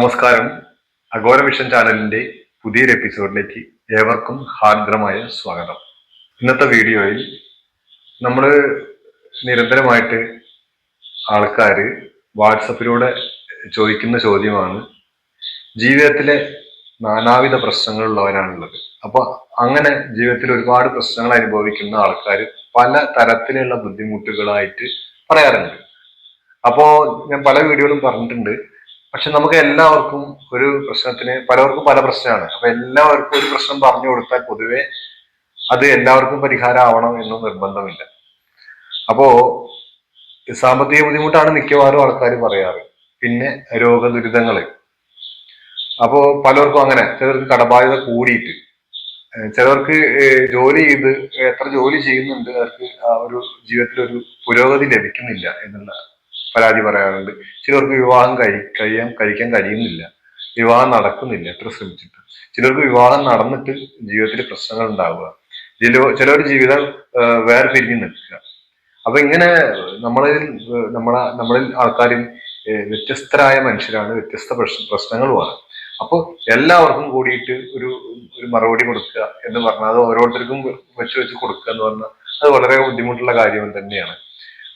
നമസ്കാരം. Agora vision ചാനലിന്റെ പുതിയൊരു എപ്പിസോഡിലേക്ക് ഏവർക്കും ഹാർദ്രമായ സ്വാഗതം. ഇന്നത്തെ വീഡിയോയിൽ നമ്മൾ നിരന്തരമായിട്ട് ആൾക്കാർ വാട്സപ്പിലൂടെ ചോദിക്കുന്ന ചോദ്യമാണ് ജീവിതത്തിലെ നാനാവിധ പ്രശ്നങ്ങളുള്ളവരാണുള്ളത് അപ്പോൾ അങ്ങനെ ജീവിതത്തിൽ ഒരുപാട് പ്രശ്നങ്ങൾ അനുഭവിക്കുന്ന ആൾക്കാർ പല തരത്തിലുള്ള ബുദ്ധിമുട്ടുകളായിട്ട് പറയാറുണ്ട്. അപ്പോൾ ഞാൻ പല വീഡിയോയിലും പറഞ്ഞിട്ടുണ്ട്. പക്ഷെ നമുക്ക് എല്ലാവർക്കും ഒരു പ്രശ്നത്തിന് പലർക്കും പല പ്രശ്നമാണ്. അപ്പൊ എല്ലാവർക്കും ഒരു പ്രശ്നം പറഞ്ഞു കൊടുത്താൽ പൊതുവെ അത് എല്ലാവർക്കും പരിഹാരമാവണം എന്നും നിർബന്ധമില്ല. അപ്പോ സാമ്പത്തിക ബുദ്ധിമുട്ടാണ് മിക്കവാറും ആൾക്കാർ പറയാറ്. പിന്നെ രോഗദുരിതങ്ങൾ അപ്പോ പലർക്കും അങ്ങനെ ചിലർക്ക് കടബാധ്യത കൂടിയിട്ട്. ചിലർക്ക് ജോലി ചെയ്ത് എത്ര ജോലി ചെയ്യുന്നുണ്ട് അവർക്ക് ആ ഒരു ജീവിതത്തിൽ ഒരു പുരോഗതി ലഭിക്കുന്നില്ല എന്നുള്ള പരാതി പറയാറുണ്ട്. ചിലർക്ക് വിവാഹം കഴി കഴിയാൻ കഴിക്കാൻ കഴിയുന്നില്ല. വിവാഹം നടക്കുന്നില്ല. എത്ര ശ്രമിച്ചിട്ട്. ചിലർക്ക് വിവാഹം നടന്നിട്ട് ജീവിതത്തിൽ പ്രശ്നങ്ങൾ ഉണ്ടാവുക. ചില ചിലർ ജീവിതം വേറെ പിരിഞ്ഞ് നിൽക്കുക. അപ്പൊ ഇങ്ങനെ നമ്മളിൽ നമ്മളെ നമ്മളിൽ ആൾക്കാരിൽ വ്യത്യസ്തരായ മനുഷ്യരാണ്. വ്യത്യസ്ത പ്രശ്ന പ്രശ്നങ്ങളുമാണ്. അപ്പോൾ എല്ലാവർക്കും കൂടിയിട്ട് ഒരു ഒരു മറുപടി കൊടുക്കുക എന്ന് പറഞ്ഞാൽ അത് ഓരോരുത്തർക്കും വെച്ച് വെച്ച് കൊടുക്കുക എന്ന് പറഞ്ഞാൽ അത് വളരെ ബുദ്ധിമുട്ടുള്ള കാര്യം തന്നെയാണ്.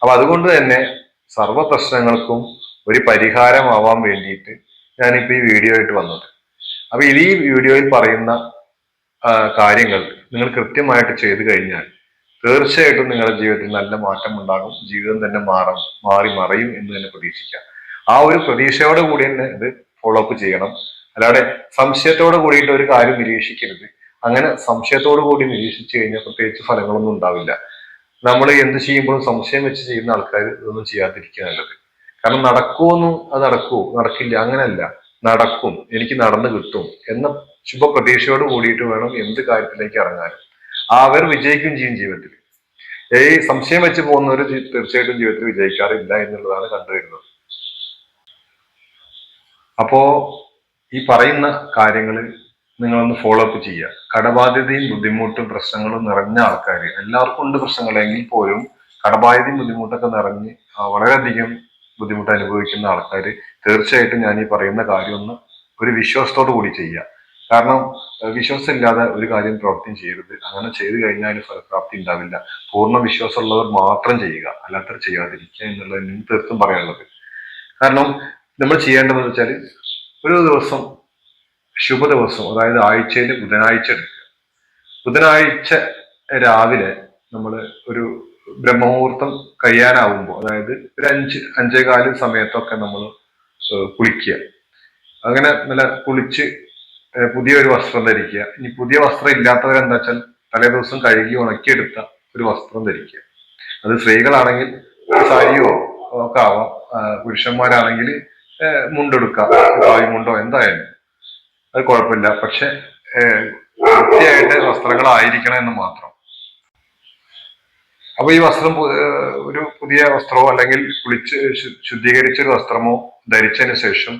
അപ്പൊ അതുകൊണ്ട് തന്നെ സർവ പ്രശ്നങ്ങൾക്കും ഒരു പരിഹാരമാവാൻ വേണ്ടിയിട്ട് ഞാനിപ്പോൾ ഈ വീഡിയോ ആയിട്ട് വന്നത്. അപ്പൊ ഇത് ഈ വീഡിയോയിൽ പറയുന്ന കാര്യങ്ങൾ നിങ്ങൾ കൃത്യമായിട്ട് ചെയ്തു കഴിഞ്ഞാൽ തീർച്ചയായിട്ടും നിങ്ങളുടെ ജീവിതത്തിൽ നല്ല മാറ്റം ഉണ്ടാകും ജീവിതം തന്നെ മാറും മാറി മറയും എന്ന് തന്നെ പ്രതീക്ഷിക്കാം. ആ ഒരു പ്രതീക്ഷയോടെ കൂടി തന്നെ ഇത് ഫോളോ അപ്പ് ചെയ്യണം. അല്ലാതെ സംശയത്തോടെ കൂടിയിട്ട് ഒരു കാര്യം നിരീക്ഷിക്കരുത്. അങ്ങനെ സംശയത്തോടു കൂടി നിരീക്ഷിച്ചു കഴിഞ്ഞാൽ പ്രത്യേകിച്ച് ഫലങ്ങളൊന്നും ഉണ്ടാവില്ല. നമ്മൾ എന്ത് ചെയ്യുമ്പോഴും സംശയം വെച്ച് ചെയ്യുന്ന ആൾക്കാർ ഇതൊന്നും ചെയ്യാതിരിക്കുക നല്ലത്. കാരണം നടക്കുമെന്നും അത് നടക്കൂ നടക്കില്ല. അങ്ങനെയല്ല. നടക്കും. എനിക്ക് നടന്നു കിട്ടും എന്ന ശുഭ പ്രതീക്ഷയോട് കൂടിയിട്ട് വേണം എന്ത് കാര്യത്തിലേക്ക് ഇറങ്ങാനും. അവർ വിജയിക്കുകയും ചെയ്യും ജീവിതത്തിൽ ഈ സംശയം വെച്ച് പോകുന്നവർ തീർച്ചയായിട്ടും ജീവിതത്തിൽ വിജയിക്കാറില്ല എന്നുള്ളതാണ് കണ്ടുവരുന്നത്. അപ്പോ ഈ പറയുന്ന കാര്യങ്ങൾ നിങ്ങളൊന്ന് ഫോളോ അപ്പ് ചെയ്യുക. കടബാധ്യതയും ബുദ്ധിമുട്ടും പ്രശ്നങ്ങളും നിറഞ്ഞ ആൾക്കാർ എല്ലാവർക്കും ഉണ്ട് പ്രശ്നങ്ങളെങ്കിൽ പോലും കടബാധ്യതയും ബുദ്ധിമുട്ടൊക്കെ നിറഞ്ഞ് വളരെയധികം ബുദ്ധിമുട്ട് അനുഭവിക്കുന്ന ആൾക്കാർ തീർച്ചയായിട്ടും ഞാൻ ഈ പറയുന്ന കാര്യം ഒന്ന് ഒരു വിശ്വാസത്തോടു കൂടി ചെയ്യുക. കാരണം വിശ്വാസമില്ലാതെ ഒരു കാര്യം പ്രവർത്തിയും ചെയ്യരുത്. അങ്ങനെ ചെയ്തു കഴിഞ്ഞാൽ ഫലപ്രാപ്തി ഉണ്ടാവില്ല. പൂർണ വിശ്വാസമുള്ളവർ മാത്രം ചെയ്യുക. അല്ലാത്തവർ ചെയ്യാതിരിക്കുക എന്നുള്ളത് തീർത്തും പറയാനുള്ളത്. കാരണം നമ്മൾ ചെയ്യേണ്ടതെന്ന് വെച്ചാൽ ഒരു ദിവസം ശുഭ ദിവസം അതായത് ആഴ്ചയിൽ ബുധനാഴ്ച എടുക്കുക. ബുധനാഴ്ച രാവിലെ നമ്മൾ ഒരു ബ്രഹ്മമുഹൂർത്തം കഴിയാനാവുമ്പോൾ അതായത് ഒരു അഞ്ച് അഞ്ചേകാൽ സമയത്തൊക്കെ നമ്മൾ കുളിക്കുക. അങ്ങനെ നല്ല കുളിച്ച് പുതിയൊരു വസ്ത്രം ധരിക്കുക. ഇനി പുതിയ വസ്ത്രം ഇല്ലാത്തവരെന്താ വെച്ചാൽ തലേ ദിവസം കഴുകി ഉണക്കിയെടുത്ത ഒരു വസ്ത്രം ധരിക്കുക. അത് സ്ത്രീകളാണെങ്കിൽ സാരിയോ ഒക്കെ ആവാം പുരുഷന്മാരാണെങ്കിൽ മുണ്ടെടുക്കാം മുണ്ടോ എന്തായാലും. അത് കുഴപ്പമില്ല. പക്ഷെ വൃത്തിയായിട്ട് വസ്ത്രങ്ങളായിരിക്കണം എന്ന് മാത്രം. അപ്പൊ ഈ വസ്ത്രം ഒരു പുതിയ വസ്ത്രമോ അല്ലെങ്കിൽ കുളിച്ച് ശുദ്ധീകരിച്ചൊരു ശുദ്ധീകരിച്ച വസ്ത്രമോ ധരിച്ചതിന് ശേഷം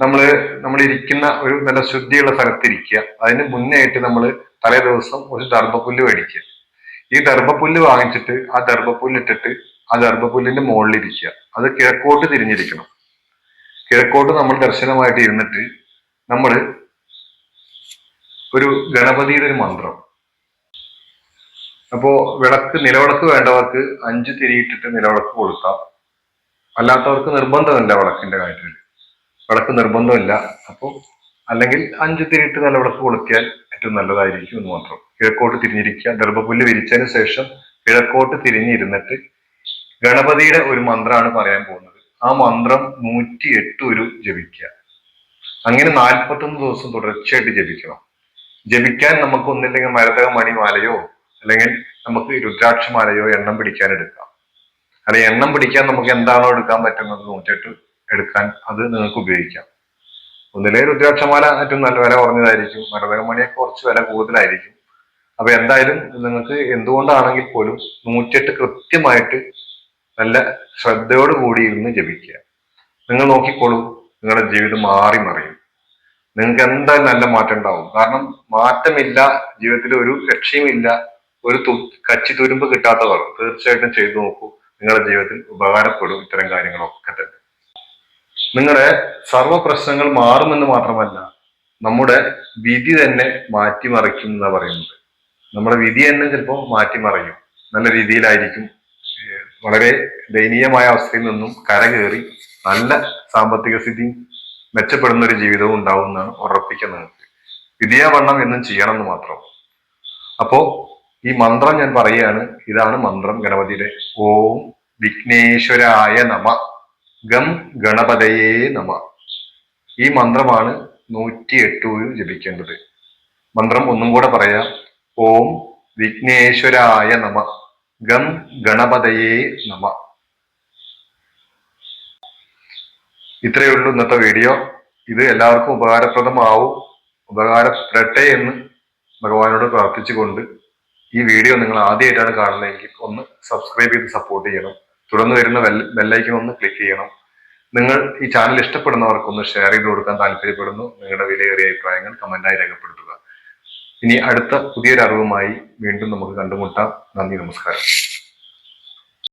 നമ്മൾ നമ്മൾ ഇരിക്കുന്ന ഒരു നല്ല ശുദ്ധിയുള്ള സ്ഥലത്തിരിക്കുക. അതിന് മുന്നേ ആയിട്ട് നമ്മൾ തലേ ദിവസം ഒരു ദർഭപ്പുല്ല് മേടിക്കുക. ഈ ദർഭപ്പുല്ല് വാങ്ങിച്ചിട്ട് ആ ദർഭപ്പുല്ല് ഇട്ടിട്ട് ആ ദർഭപ്പുല്ലിന്റെ മുകളിലിരിക്കുക. അത് കിഴക്കോട്ട് തിരിഞ്ഞിരിക്കണം. കിഴക്കോട്ട് നമ്മൾ ദർശനമായിട്ട് ഇരുന്നിട്ട് നമ്മൾ ഒരു ഗണപതിയുടെ ഒരു മന്ത്രം. അപ്പോ വിളക്ക് നിലവിളക്ക് വേണ്ടവർക്ക് അഞ്ച് തിരിയിട്ടിട്ട് നിലവിളക്ക് കൊടുക്കാം അല്ലാത്തവർക്ക് നിർബന്ധമില്ല വിളക്കിന്റെ കാര്യത്തിൽ. വിളക്ക് നിർബന്ധമില്ല. അപ്പോ അല്ലെങ്കിൽ അഞ്ച് തിരിയിട്ട് നിലവിളക്ക് കൊളുത്തിയാൽ ഏറ്റവും നല്ലതായിരിക്കും എന്ന് മാത്രം. കിഴക്കോട്ട് തിരിഞ്ഞിരിക്കുക. ഗർഭപുല്ല് വിരിച്ചതിന് ശേഷം കിഴക്കോട്ട് തിരിഞ്ഞിരുന്നിട്ട് ഗണപതിയുടെ ഒരു മന്ത്രമാണ് പറയാൻ പോകുന്നത്. ആ മന്ത്രം നൂറ്റി എട്ട് ഒരു ജപിക്കുക. അങ്ങനെ നാൽപ്പത്തൊന്ന് ദിവസം തുടർച്ചയായിട്ട് ജപിക്കണം. ജപിക്കാൻ നമുക്ക് ഒന്നില്ലെങ്കിൽ മരതക മണിമാലയോ അല്ലെങ്കിൽ നമുക്ക് രുദ്രാക്ഷമാലയോ എണ്ണം പിടിക്കാൻ എടുക്കാം. അല്ലെ എണ്ണം പിടിക്കാൻ നമുക്ക് എന്താണോ എടുക്കാൻ പറ്റുന്നത് നൂറ്റെട്ട് എടുക്കാൻ അത് നിങ്ങൾക്ക് ഉപയോഗിക്കാം. ഒന്നിലെ രുദ്രാക്ഷമാല ഏറ്റവും നല്ല വില കുറഞ്ഞതായിരിക്കും മരതക മണിയൊക്കെ കുറച്ച് വില കൂടുതലായിരിക്കും. അപ്പൊ എന്തായാലും നിങ്ങൾക്ക് എന്തുകൊണ്ടാണെങ്കിൽ പോലും നൂറ്റെട്ട് കൃത്യമായിട്ട് നല്ല ശ്രദ്ധയോട് കൂടി ഇരുന്ന് ജപിക്കുക. നിങ്ങൾ നോക്കിക്കോളൂ നിങ്ങളുടെ ജീവിതം മാറി മറിയും. നിങ്ങൾക്ക് എന്തായാലും നല്ല മാറ്റം ഉണ്ടാവും. കാരണം മാറ്റമില്ല ജീവിതത്തിൽ ഒരു ലക്ഷ്യമില്ല ഒരു തു കച്ചി തുരുമ്പ് കിട്ടാത്തവർ തീർച്ചയായിട്ടും ചെയ്തു നോക്കൂ. നിങ്ങളുടെ ജീവിതത്തിൽ ഉപകാരപ്പെടും ഇത്തരം കാര്യങ്ങളൊക്കെ തന്നെ. നിങ്ങളുടെ സർവ പ്രശ്നങ്ങൾ മാറുമെന്ന് മാത്രമല്ല നമ്മുടെ വിധി തന്നെ മാറ്റിമറിക്കും എന്നാ പറയുന്നത്. നമ്മുടെ വിധി തന്നെ ചിലപ്പോൾ മാറ്റിമറിയും. നല്ല രീതിയിലായിരിക്കും. വളരെ ദയനീയമായ അവസ്ഥയിൽ നിന്നും കരകയറി നല്ല സാമ്പത്തിക സ്ഥിതി മെച്ചപ്പെടുന്ന ഒരു ജീവിതവും ഉണ്ടാവും എന്നാണ് ഉറപ്പിക്കുന്നത് വിദ്യാവണ്ണം എന്നും ചെയ്യണം എന്ന് മാത്രം. അപ്പോ ഈ മന്ത്രം ഞാൻ പറയുകയാണ് ഇതാണ് മന്ത്രം ഗണപതിയുടെ. ഓം വിഘ്നേശ്വരായ നമ ഗം ഗണപതയേ നമ. ഈ മന്ത്രമാണ് നൂറ്റി എട്ട് ജപിക്കേണ്ടത്. മന്ത്രം ഒന്നും കൂടെ പറയാം. ഓം വിഘ്നേശ്വരായ നമ ഗം ഗണപതയേ നമ. ഇത്രയേ ഉള്ളൂ ഇന്നത്തെ വീഡിയോ. ഇത് എല്ലാവർക്കും ഉപകാരപ്രദമാവും. ഉപകാരപ്പെടട്ടെ എന്ന് ഭഗവാനോട് പ്രാർത്ഥിച്ചുകൊണ്ട് ഈ വീഡിയോ നിങ്ങൾ ആദ്യമായിട്ടാണ് കാണുന്നതെങ്കിൽ ഒന്ന് സബ്സ്ക്രൈബ് ചെയ്ത് സപ്പോർട്ട് ചെയ്യണം. തുടർന്ന് വരുന്ന ബെൽ ബെല്ലൈക്കൺ ഒന്ന് ക്ലിക്ക് ചെയ്യണം. നിങ്ങൾ ഈ ചാനൽ ഇഷ്ടപ്പെടുന്നവർക്ക് ഒന്ന് ഷെയർ ചെയ്ത് കൊടുക്കാൻ താല്പര്യപ്പെടുന്നു. നിങ്ങളുടെ വിലയേറിയ അഭിപ്രായങ്ങൾ കമന്റായി രേഖപ്പെടുത്തുക. ഇനി അടുത്ത പുതിയൊരു അറിവുമായി വീണ്ടും നമുക്ക് കണ്ടുമുട്ടാം. നന്ദി നമസ്കാരം.